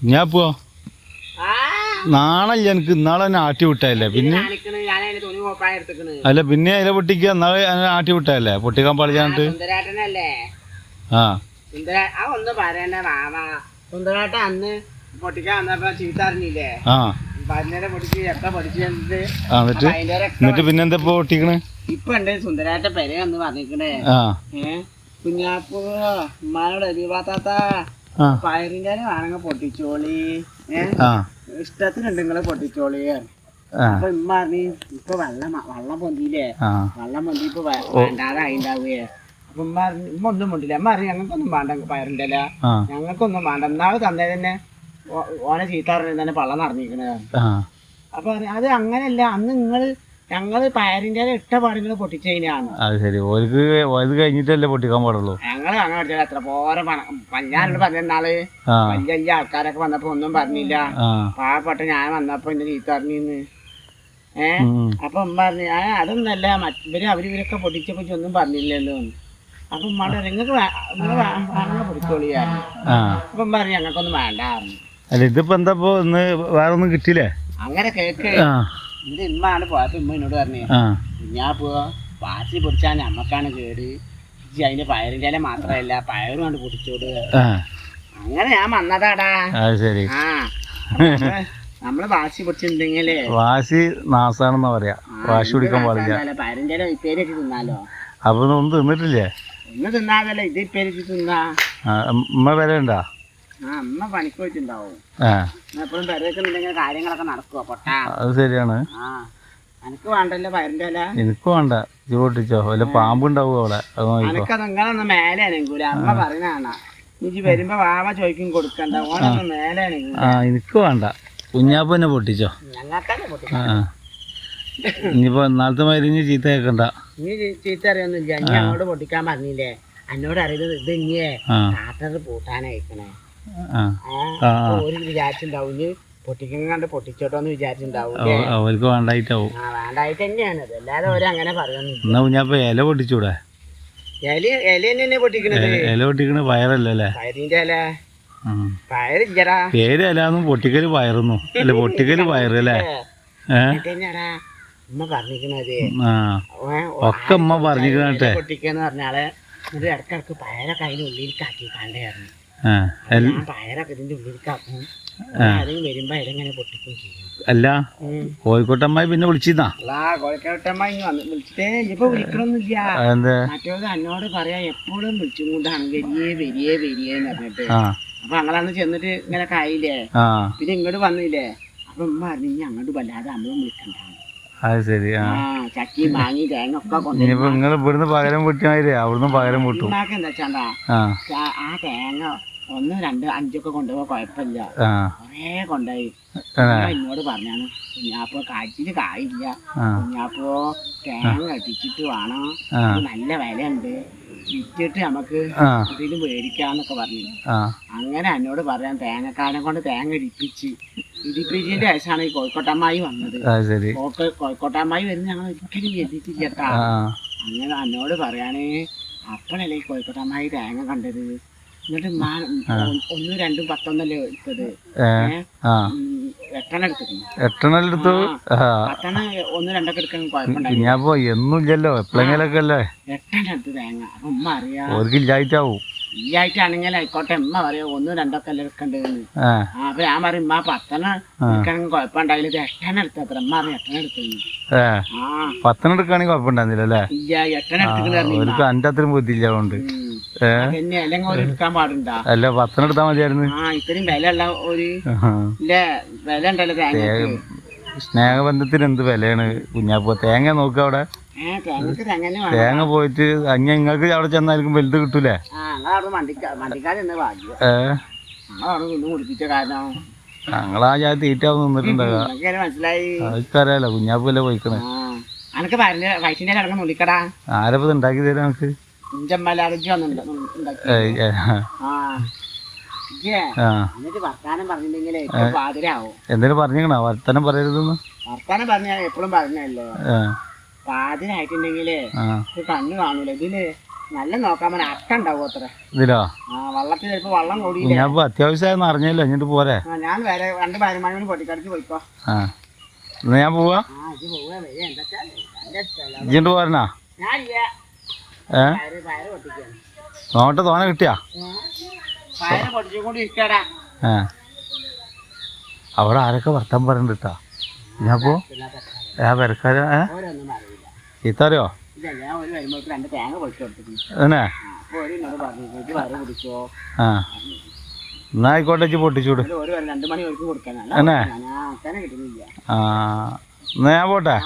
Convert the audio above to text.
ഞാൻ പോ നാണല്ല എനിക്ക് ഇന്നാളെ ആട്ടി വിട്ടല്ലേ പിന്നെ? അല്ല പിന്നെ അതിലെ പൊട്ടിക്ക എന്നാളെ ആട്ടി വിട്ടല്ലേ പൊട്ടിക്കാൻ പാടില്ലാണ്ട് ആ ഒന്ന് പറയണ്ട മാമ സുന്ദരാട്ടൻ അന്ന് പൊട്ടിക്കാൻ വന്നപ്പോ ആ. എന്നിട്ട്? ഇപ്പൊ പൊട്ടിക്കണ്? ഇപ്പൊ ഉണ്ട് സുന്ദരാട്ട പെര പറഞ്ഞിരിക്കണേ. കുഞ്ഞാപ്പൂ ഉമ്മാനോട് എരിവാത്താത്ത പയറിന്റെ വേണമെങ്കിൽ പൊട്ടിച്ചോളി. ഇഷ്ടത്തിനുണ്ട് നിങ്ങൾ പൊട്ടിച്ചോളി. അപ്പൊ ഉമ്മ പറഞ്ഞു ഇപ്പൊ വെള്ളം വെള്ളം പൊന്തിയില്ലേ? വെള്ളം പൊന്തി ഇപ്പൊ വേണ്ടാതായിണ്ടാവുകയെ വേണ്ടാതെ അപ്പൊ ഉമ്മ പറഞ്ഞു ഉമ്മ ഒന്നും മുണ്ടില്ല ഉമ്മ പറഞ്ഞു ഞങ്ങൾക്കൊന്നും വേണ്ട ആ. ഞങ്ങൾക്കൊന്നും വേണ്ട. എന്നാൾ തന്നെ തന്നെ ഓനെ ചീത്ത പറഞ്ഞു തന്നെ പള്ളം നടന്നിരിക്കണ ആ. അപ്പൊ അത് അങ്ങനെയല്ല. അന്ന് നിങ്ങൾ ഞങ്ങൾ പയറിന്റെ ഇട്ട പാടുകൾ പൊട്ടിച്ചതിനാണ് അത് ശരി. ഓർക്ക് ഓത് കഴിഞ്ഞിട്ടല്ലേ പൊട്ടിക്കാൻ പാടുള്ളൂ? ഞങ്ങൾ അങ്ങനെ അത്ര പോരെ പണം. പറഞ്ഞാൾ വലിയ വലിയ ആൾക്കാരൊക്കെ വന്നപ്പോ ഒന്നും പറഞ്ഞില്ല. പാവപ്പെട്ട ഞാൻ വന്നപ്പോ എന്റെ ചീത്ത പറഞ്ഞിന്ന്. ഏ? ഉം. അപ്പൊ ഉമ്മ പറഞ്ഞു ഞാൻ അതൊന്നല്ല. മറ്റവര് അവർ ഇവരൊക്കെ പൊട്ടിച്ചപ്പോ ഒന്നും പറഞ്ഞില്ലല്ലോ. എന്ന്." അപ്പൊ ഉമ്മാട് നിങ്ങൾക്ക് അങ്ങനെ പൊടിച്ചോളിയായിരുന്നു അപ്പൊ ഉമ്മ പറഞ്ഞു ഞങ്ങൾക്കൊന്നും വേണ്ട. അല്ല ഇതിപ്പോ എന്താ ഇന്ന് വേറെ ഒന്നും കിട്ടിയില്ലേ? അങ്ങനെ കേക്ക്. എന്റെ ഉമ്മാണ് പോയപ്പോ ഉമ്മ എന്നോട് പറഞ്ഞു ആ. ഞാൻ പോ വാശി പൊടിച്ചാൽ നമ്മക്കാണ് കേട്. ഇജ്ജ് അതിന്റെ പയറിന്റെ ഇല മാത്രല്ല പയറും കൊണ്ട് പൊടിച്ചോട് ആ. അങ്ങനെ ഞാൻ വന്നതാടാ. അത് ശരി. ആ. നമ്മൾ നമ്മൾ വാശി പൊടിച്ചിട്ടുണ്ടെങ്കിലേ വാശി നാസാണെന്നാ പറയാ. വാശി കുടിക്കാൻ പാടില്ല. പയറിന്റെ ഇല ഇപ്പേരൊക്കെ തിന്നാലോ. അപ്പൊ ഒന്നും തിന്നിട്ടില്ലേ? ഒന്ന് തിന്നാതല്ല ഇത് ഇപ്പേരൊക്കെ തിന്നാ. ആ ഉമ്മ ആ അമ്മ പണിക്ക് പോയിട്ടുണ്ടാവും. എപ്പോഴും പെരവെക്കുന്നുണ്ടെങ്കിൽ കാര്യങ്ങളൊക്കെ നടക്കുവോ പൊട്ടാ. അത് ശരിയാണ്. എനിക്ക് വേണ്ടല്ലോ പയറിന്റെ ഇല? എനിക്ക് വേണ്ട. ചൂട്ടിച്ചോ വല്ല പാമ്പുണ്ടാവും അവിടെ? നിങ്ങളൊന്ന് മേലെ അമ്മ വരുമ്പോ വാവ ചോദിക്കും കൊടുക്കണ്ട. ഓനൊന്ന് മേലെ ആ എനിക്ക് വേണ്ട. കുഞ്ഞാപ്പ് തന്നെ പൊട്ടിച്ചോ? പൊട്ടിച്ചോ. ഇനിയിപ്പോ നാളത്തെ മരുന്ന് ചീത്ത കേൾക്കണ്ട നീ ചീത്ത അറിയൊന്നുമില്ല. നീ അങ്ങോട്ട് പൊട്ടിക്കാൻ പറഞ്ഞില്ലേ? എന്നോട് അറിയുന്നത് ഇത് ഇനിയേ. പൂട്ടാനയക്കണേ. അപ്പൊ ഒരു വിചാരിച്ചിണ്ടാവും ഇനി പൊട്ടിച്ചോട്ടോ എന്ന് വിചാരിച്ചിണ്ടാവും. അവർക്ക് വേണ്ടായിട്ടാവും. വേണ്ടായിട്ട് തന്നെയാണ് അല്ലാതെ പറയുന്നില്ല എന്നാ കുഞ്ഞാപ്പ ഇല പൊട്ടിച്ചൂടെ? ഇല ഇല തന്നെ പൊട്ടിക്കണത്. ഇല- പൊട്ടിക്കണ പയറല്ലേ അല്ലേ? പയറിന്റെ ഇല. പയറില്ലടാ പേര് അല്ലാന്നും പൊട്ടിക്കൽ പയറുന്നു. അല്ല പൊട്ടിക്കൽ പയറ് അല്ലേ? ഉമ്മ പറഞ്ഞിരിക്കണത് ഒക്കെ ഉമ്മ പറഞ്ഞിരിക്കണട്ടെ പൊട്ടിക്കെന്ന് പറഞ്ഞാൽ എന്നിട്ട് ഇടക്കിടക്ക് പയറൊക്കെ അതിനുള്ളിൽ കാട്ടി ആക്കി കണ്ടായിരുന്നു പയറൊക്കെ ഇതിന്റെ ആരെങ്കിലും വരുമ്പോ പൊട്ടിക്കും ചെയ്യും. അല്ല. കോഴിക്കോട്ടമ്മായി പിന്നെ വിളിച്ചിരുന്നാ? അല്ലാ കോഴിക്കോട്ടമ്മ ഇനി വന്ന് വിളിച്ചിട്ടേ ഇപ്പൊ മറ്റേത് എന്നോട് പറയാ എപ്പോഴും വിളിച്ചും കൊണ്ടാണ് വരിയേ വരിയേ വരിയേ എന്ന് പറഞ്ഞിട്ട്. അപ്പൊ ഞങ്ങളന്ന് ചെന്നിട്ട് ഇങ്ങനെ കായില്ലേ? പിന്നെ ഇങ്ങോട്ട് വന്നില്ലേ? അപ്പൊ ഉമ്മ അങ്ങോട്ട് വല്ലാതെ നമ്മളും വിളിക്കണ്ടാണ് അത് ശരി ആ. ചക്കി മാങ്ങി തേങ്ങ ഒക്കെ കൊണ്ട് ഇനിയിപ്പോ നിങ്ങൾ ഇവിടുന്ന് പകരം പൊട്ടിയാലേ അവിടുന്ന് പകരം പൊട്ടും. ഉമ്മാക്ക് എന്താ വെച്ചാണ്ടാ? ആ. ആ- ആ തേങ്ങ ഒന്ന് രണ്ട് അഞ്ചൊക്കെ കൊണ്ടുപോകാൻ കുഴപ്പമില്ല ആ. കുറേ കൊണ്ടുപോയി ആ, ഉമ്മ എന്നോട് പറഞ്ഞാണ് കുഞ്ഞാപ്പോ കാച്ചിൽ കായില്ല. ആ. കുഞ്ഞാപ്പോ തേങ്ങ കട്ടിച്ചിട്ട് വേണം. ആ. ഇത് നല്ല വിലയുണ്ട്. വിറ്റിട്ട് നമുക്ക് ആ. ഇതിൽ മേടിക്കാന്നൊക്കെ പറഞ്ഞു ആ. അങ്ങനെ എന്നോട് പറയാൻ തേങ്ങക്കാരനെ കൊണ്ട് തേങ്ങ ഇടിപ്പിച്ച്. ഇടിപ്പിച്ചതിന്റെ വയസ്സാണ് ഈ കോഴിക്കോട്ടമ്മായി വന്നത്. ശരി. കോഴിക്കോട്ടമ്മായി വരുന്ന ഞങ്ങൾ ഒരിക്കലും കേട്ടാ ആ അങ്ങനെ എന്നോട് പറയാനേ അപ്പോഴല്ലേ ഈ കോഴിക്കോട്ടമ്മായി തേങ്ങ കണ്ടത്? എന്നിട്ട് ഒന്നും രണ്ടും പത്തൊന്നല്ലേ എടുത്തത്? ഏ ഏ? ആ. ഉം, എട്ടെണ്ണം എടുത്തിരുന്നു. എട്ടെണ്ണം എടുത്തു? ആ പത്തെണ്ണം ഒന്ന് രണ്ടൊക്കെ എടുക്കാൻ കുഴപ്പമുണ്ടായി ഞാൻ പോ എന്നും ഇല്ലല്ലോ എപ്പോഴെങ്കിലൊക്കെ അല്ലേ എട്ടെണ്ണം എടുത്ത് തേങ്ങ. അപ്പൊ ഉമ്മ അറിയാ ഈ ആയിട്ടാണെങ്കിൽ ആയിക്കോട്ടെ ഉമ്മ പറയോ ഒന്നും രണ്ടൊക്കെ അല്ലേ ആ. അപ്പൊ ഞാൻ പറയും ഉമ്മ എടുക്കണമെങ്കിൽ കുഴപ്പമുണ്ടായില്ല ഇത് എടുത്തത്ര ഉമ്മ പറഞ്ഞു എട്ടെണ്ണം എടുത്തു ഏ എടുക്കുകയാണെങ്കിൽ കുഴപ്പമുണ്ടായിരുന്നില്ല അല്ലേ? എടുത്തിട്ട് അത്രയും ബുദ്ധിയില്ല അതുകൊണ്ട്. പത്തനെടുത്താ മതിയായിരുന്നു. ഇത്രയും വില ഉള്ള ഒരു വില ഉണ്ടല്ലോ സ്നേഹബന്ധത്തിന് എന്ത് വിലയാണ് കുഞ്ഞാപ്പ? തേങ്ങ നോക്കുക അവിടെ. തേങ്ങ പോയിട്ട് അങ്ങ നിങ്ങൾക്ക് അവിടെ ചെന്നായിരിക്കും വലുത് കിട്ടൂലേ? ഏ? ഞങ്ങളാ ഞാൻ നിന്നിട്ടുണ്ടാകുക എനിക്കത് മനസ്സിലായി. അതൊക്കറിയാലോ കുഞ്ഞാപ്പല്ലേ പോയിക്കണേ. ആരപ്പത് ഉണ്ടാക്കി തരാം നമുക്ക് എന്തേലും പറഞ്ഞിക്കണോ? വർത്തനം പറയരുതെന്ന്? വർത്തനം പറഞ്ഞാൽ എപ്പോഴും പറഞ്ഞല്ലോ? ഏ, പാതിരായിട്ടുണ്ടെങ്കിലേ ആ. ഇത് കണ്ണ് കാണൂല. ഇതിൽ നല്ല നോക്കാൻ പറഞ്ഞ അട്ട ഉണ്ടാവും അത്ര. ഇതിലോ? ആ വള്ളത്തിൽ ചിലപ്പോ വള്ളം കൂടിയില്ലേ? ഞാൻ അത്യാവശ്യം അറിഞ്ഞല്ലോ. എന്നിട്ട് പോരെ. ഞാൻ രണ്ട് പതിനൊന്ന് പൊട്ടിക്കടിച്ച് പോയിക്കോ. ആ. ഞാൻ പോവാ? ഇജിണ്ട് പോരണാ ഏ? നോട്ടെ തോനെ കിട്ടിയാ? ഏ. അവിടെ ആരൊക്കെ വർത്തം പറയുന്നുണ്ട് കേട്ടാ ഞാൻ പോ ഞാൻ പെരക്കാര് ഏ? വയറ് പിടിച്ചോ ആ. എന്നാ ആയിക്കോട്ടെ ഇജ്ജ് പൊട്ടിച്ചൂട്. അങ്ങനെ ആ. എന്നാ ഞാൻ പോട്ടെ.